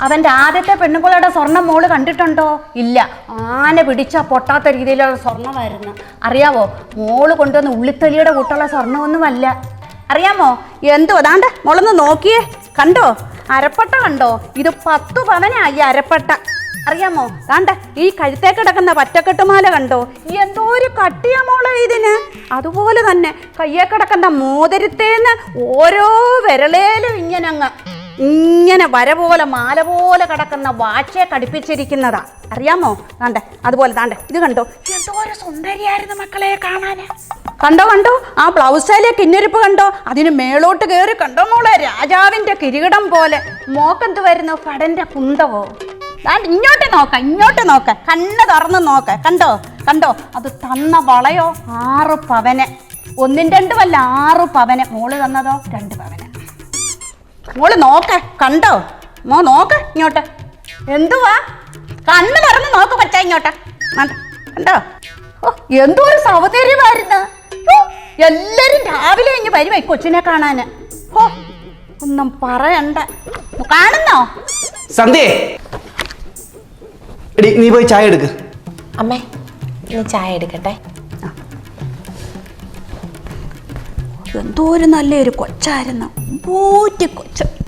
അവന്റെ ആദ്യത്തെ പെണ്ണുപിള്ളയുടെ സ്വർണം മോൾ കണ്ടിട്ടുണ്ടോ? ഇല്ല. ആന പിടിച്ച പൊട്ടാത്ത രീതിയിലുള്ള സ്വർണമായിരുന്നു. അറിയാവോ? മോൾ കൊണ്ടുവന്ന ഉള്ളിത്തൊലിയുടെ കൂട്ടുള്ള സ്വർണമൊന്നുമല്ല. അറിയാമോ? എന്തോ അതാണ്ട് മോളൊന്ന് നോക്കിയേ. കണ്ടോ? അരപ്പട്ട കണ്ടോ? ഇത് പത്തു പവനായി അരപ്പട്ട. അറിയാമോ? ദാണ്ട ഈ കഴുത്തേ കിടക്കുന്ന പറ്റക്കെട്ടുമാല കണ്ടോ? എന്തോ ഒരു കട്ടിയ മോളെ ഇതിന്. അതുപോലെ തന്നെ കയ്യെ കിടക്കുന്ന മോതിരത്തേന്ന് ഓരോ വിരലേലും ഇങ്ങനെ അങ്ങ് ഇങ്ങനെ വര പോലെ മാല പോലെ കിടക്കുന്ന വാച്ചയെ കടിപ്പിച്ചിരിക്കുന്നതാ. അറിയാമോ? താണ്ടെ അതുപോലെ താണ്ടെ ഇത് കണ്ടോ? എന്തോ ഒരു സുന്ദരിയായിരുന്നു മക്കളെ കാണാന്. കണ്ടോ കണ്ടോ? ആ ബ്ലൗസിലെ കിന്നരിപ്പ് കണ്ടോ? അതിന് മേളോട്ട് കയറി കണ്ടോ മോളെ? രാജാവിന്റെ കിരീടം പോലെ. മോക്കെന്ത് വരുന്നു? കടന്റെ കുന്തവോ. താണ്ട് ഇങ്ങോട്ട് നോക്ക ഇങ്ങോട്ട് നോക്ക. കണ്ണ് തുറന്ന് നോക്ക. കണ്ടോ? കണ്ടോ? അത് തന്ന വളയോ? ആറ് പവന്. ഒന്നും രണ്ടുമല്ല ആറ് പവന്. മോൾ തന്നതോ? രണ്ട് പവന്. മോൾ നോക്ക കണ്ടോ? മോ നോക്ക ഇങ്ങോട്ട്. എന്തുവാ? കണ്ണ് തുറന്ന് നോക്ക് പറ്റാ ഇങ്ങോട്ട്. കണ്ടോ? ഓ എന്തോ ഒരു സൗകര്യമായിരുന്നു എല്ലാരും രാവിലെ ഇങ്ങ് വരുവേ കൊച്ചിനെ കാണാന്. ഓ ഒന്നും പറയണ്ട. കാണുന്നോ? സന്ധ്യേ. എടി നീ പോയി ചായ എടുക്ക്. അമ്മേ നീ ചായ എടുക്കട്ടെ? എന്തോ ഒരു നല്ലൊരു കൊച്ചായിരുന്നു. പൂറ്റി കൊച്ച്.